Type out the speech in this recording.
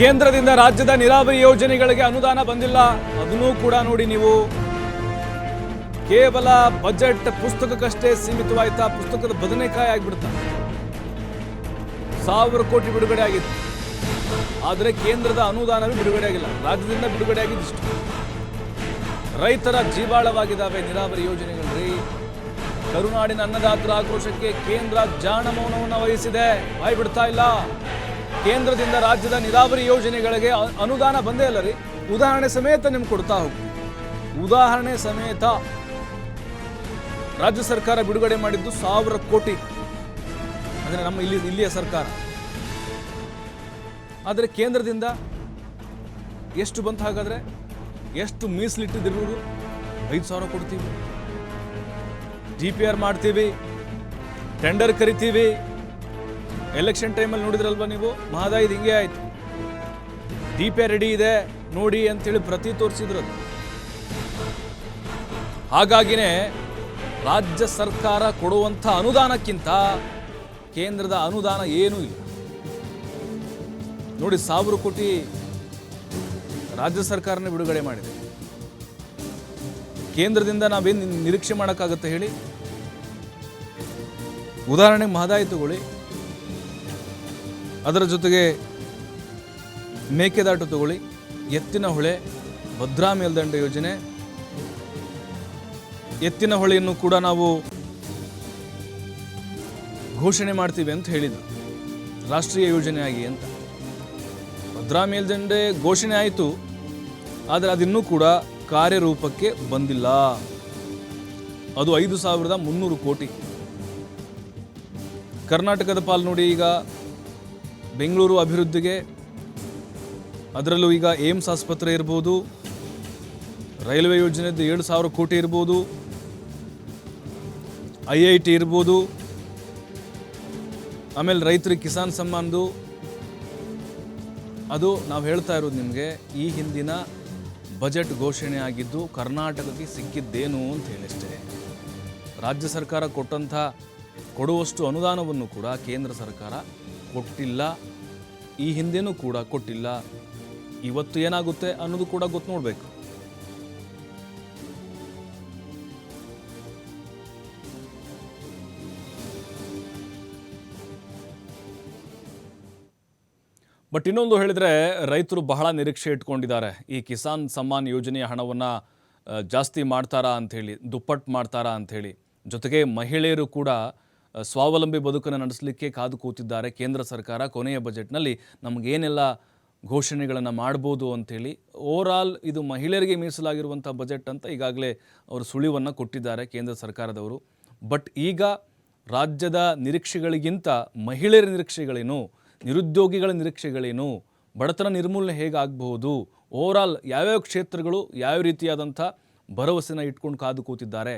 ಕೇಂದ್ರದಿಂದ ರಾಜ್ಯದ ನೀರಾವರಿ ಯೋಜನೆಗಳಿಗೆ ಅನುದಾನ ಬಂದಿಲ್ಲ. ಅದನ್ನೂ ಕೂಡ ನೋಡಿ ನೀವು. ಕೇವಲ ಬಜೆಟ್ ಪುಸ್ತಕಕ್ಕಷ್ಟೇ ಸೀಮಿತವಾಯ್ತಾ, ಪುಸ್ತಕದ ಬದನೆಕಾಯಿ ಆಗಿಬಿಡ್ತಾ ಸಾವಿರ ಕೋಟಿ ಬಿಡುಗಡೆ ಆಗಿತ್ತು ಆದರೆ ಕೇಂದ್ರದ ಅನುದಾನವೇ ಬಿಡುಗಡೆ ಆಗಿಲ್ಲ. ರಾಜ್ಯದಿಂದ ಬಿಡುಗಡೆ ಆಗಿದ್ದಿಷ್ಟು. ರೈತರ ಜೀವಾಳವಾಗಿದ್ದಾವೆ ನೀರಾವರಿ ಯೋಜನೆಗಳ್ರಿ. ಕರುನಾಡಿನ ಅನ್ನದಾತರ ಆಕ್ರೋಶಕ್ಕೆ ಕೇಂದ್ರ ಜಾಣ ಮೌನವನ್ನು ವಹಿಸಿದೆ. ಬಾಯ್ಬಿಡ್ತಾ ಇಲ್ಲ. ಕೇಂದ್ರದಿಂದ ರಾಜ್ಯದ ನೀರಾವರಿ ಯೋಜನೆಗಳಿಗೆ ಅನುದಾನ ಬಂದೇ ಇಲ್ಲ ರೀ. ಉದಾಹರಣೆ ಸಮೇತ ನಿಮ್ಗೆ ಕೊಡ್ತಾ ಹೋಗ್ತೀವಿ ಉದಾಹರಣೆ ಸಮೇತ ರಾಜ್ಯ ಸರ್ಕಾರ ಬಿಡುಗಡೆ ಮಾಡಿದ್ದು ಸಾವಿರ ಕೋಟಿ. ಅಂದರೆ ನಮ್ಮ ಇಲ್ಲಿ, ಇಲ್ಲಿಯ ಸರ್ಕಾರ. ಆದರೆ ಕೇಂದ್ರದಿಂದ ಎಷ್ಟು ಬಂತು ಹಾಗಾದ್ರೆ? ಎಷ್ಟು ಮೀಸಲಿಟ್ಟಿದ್ದಿರುವುದು ಐದು ಸಾವಿರ ಕೊಡ್ತೀವಿ. ಡಿ ಪಿ ಆರ್ ಮಾಡ್ತೀವಿ. ಟೆಂಡರ್ ಕರಿತೀವಿ. ಎಲೆಕ್ಷನ್ ಟೈಮಲ್ಲಿ ನೋಡಿದ್ರಲ್ವಾ ನೀವು? ಮಹದಾಯಿದು ಹಿಂಗೆ ಆಯ್ತು. ದೀಪೆ ರೆಡಿ ಇದೆ, ನೋಡಿ ಅಂತೇಳಿ ಪ್ರತಿ ತೋರಿಸಿದ್ರು ಹಾಗಾಗಿನೇ ರಾಜ್ಯ ಸರ್ಕಾರ ಕೊಡುವಂಥ ಅನುದಾನಕ್ಕಿಂತ ಕೇಂದ್ರದ ಅನುದಾನ ಏನೂ ಇಲ್ಲ. ನೋಡಿ, ಸಾವಿರ ಕೋಟಿ ರಾಜ್ಯ ಸರ್ಕಾರನೇ ಬಿಡುಗಡೆ ಮಾಡಿದೆ. ಕೇಂದ್ರದಿಂದ ನಾವೇನು ನಿರೀಕ್ಷೆ ಮಾಡೋಕ್ಕಾಗತ್ತೆ ಹೇಳಿ? ಉದಾಹರಣೆಗೆ ಮಹದಾಯಿ ತಗೊಳ್ಳಿ. ಅದರ ಜೊತೆಗೆ ಮೇಕೆದಾಟು ತಗೊಳ್ಳಿ, ಎತ್ತಿನ ಹೊಳೆ, ಭದ್ರಾ ಮೇಲ್ದಂಡೆ ಯೋಜನೆ. ಎತ್ತಿನ ಹೊಳೆಯನ್ನು ಕೂಡ ನಾವು ಘೋಷಣೆ ಮಾಡ್ತೀವಿ ಅಂತ ಹೇಳಿದರು. ರಾಷ್ಟ್ರೀಯ ಯೋಜನೆಯಾಗಿ ಅಂತ. ಭದ್ರಾ ಮೇಲ್ದಂಡೆ ಘೋಷಣೆ ಆಯಿತು, ಆದರೆ ಅದಿನ್ನೂ ಕೂಡ ಕಾರ್ಯರೂಪಕ್ಕೆ ಬಂದಿಲ್ಲ. ಅದು ಐದು ಸಾವಿರದ ಮುನ್ನೂರು ಕೋಟಿ. ಕರ್ನಾಟಕದ ಪಾಲ್ ನೋಡಿ ಈಗ ಬೆಂಗಳೂರು ಅಭಿವೃದ್ಧಿಗೆ ಅದರಲ್ಲೂ ಈಗ ಏಮ್ಸ್ ಆಸ್ಪತ್ರೆ ಇರ್ಬೋದು, ರೈಲ್ವೆ ಯೋಜನೆದ್ದು ಏಳು ಸಾವಿರ ಕೋಟಿ ಇರ್ಬೋದು ಐ ಐ ಟಿ ಇರ್ಬೋದು, ಆಮೇಲೆ ರೈತರಿಗೆ ಕಿಸಾನ್ ಸಮ್ಮಾನ್ದು. ಅದು ನಾವು ಹೇಳ್ತಾ ಇರೋದು ನಿಮಗೆ, ಈ ಹಿಂದಿನ ಬಜೆಟ್ ಘೋಷಣೆ ಆಗಿದ್ದು ಕರ್ನಾಟಕಕ್ಕೆ ಸಿಕ್ಕಿದ್ದೇನು ಅಂತ ಹೇಳಿಷ್ಟೇ ರಾಜ್ಯ ಸರ್ಕಾರ ಕೊಟ್ಟಂಥ, ಕೊಡುವಷ್ಟು ಅನುದಾನವನ್ನು ಕೂಡ ಕೇಂದ್ರ ಸರ್ಕಾರ ಕೊಟ್ಟಿಲ್ಲ, ಈ ಹಿಂದೆನೂ ಕೂಡ ಕೊಟ್ಟಿಲ್ಲ. ಇವತ್ತು ಏನಾಗುತ್ತೆ ಅನ್ನೋದು ಕೂಡ ಗೊತ್ತು ನೋಡಬೇಕು. ಬಟ್ ಇನ್ನೊಂದು ಹೇಳಿದ್ರೆ, ರೈತರು ಬಹಳ ನಿರೀಕ್ಷೆ ಇಟ್ಕೊಂಡಿದ್ದಾರೆ. ಈ ಕಿಸಾನ್ ಸಮ್ಮಾನ್ ಯೋಜನೆಯ ಹಣವನ್ನು ಜಾಸ್ತಿ ಮಾಡ್ತಾರಾ ಅಂಥೇಳಿ ದುಪ್ಪಟ್ಟು ಮಾಡ್ತಾರಾ ಅಂಥೇಳಿ ಜೊತೆಗೆ ಮಹಿಳೆಯರು ಕೂಡ ಸ್ವಾವಲಂಬಿ ಬದುಕನ್ನು ನಡೆಸಲಿಕ್ಕೆ ಕಾದು ಕೂತಿದ್ದಾರೆ ಕೇಂದ್ರ ಸರ್ಕಾರ. ಕೊನೆಯ ಬಜೆಟ್ನಲ್ಲಿ ನಮಗೇನೆಲ್ಲ ಘೋಷಣೆಗಳನ್ನು ಮಾಡ್ಬೋದು ಅಂಥೇಳಿ ಆಲ್ ಇದು ಮಹಿಳೆಯರಿಗೆ ಮೀಸಲಾಗಿರುವಂಥ ಬಜೆಟ್ ಅಂತ ಈಗಾಗಲೇ ಅವರು ಸುಳಿವನ್ನು ಕೊಟ್ಟಿದ್ದಾರೆ ಕೇಂದ್ರ ಸರ್ಕಾರದವರು. ಬಟ್ ಈಗ ರಾಜ್ಯದ ನಿರೀಕ್ಷೆಗಳಿಗಿಂತ ಮಹಿಳೆಯರ ನಿರೀಕ್ಷೆಗಳೇನು, ನಿರುದ್ಯೋಗಿಗಳ ನಿರೀಕ್ಷೆಗಳೇನು, ಬಡತನ ನಿರ್ಮೂಲನೆ ಹೇಗಾಗಬಹುದು, ಓವರಾಲ್ ಯಾವ್ಯಾವ ಕ್ಷೇತ್ರಗಳು ಯಾವ ರೀತಿಯಾದಂಥ ಭರವಸೆನ ಇಟ್ಕೊಂಡು ಕಾದು ಕೂತಿದ್ದಾರೆ.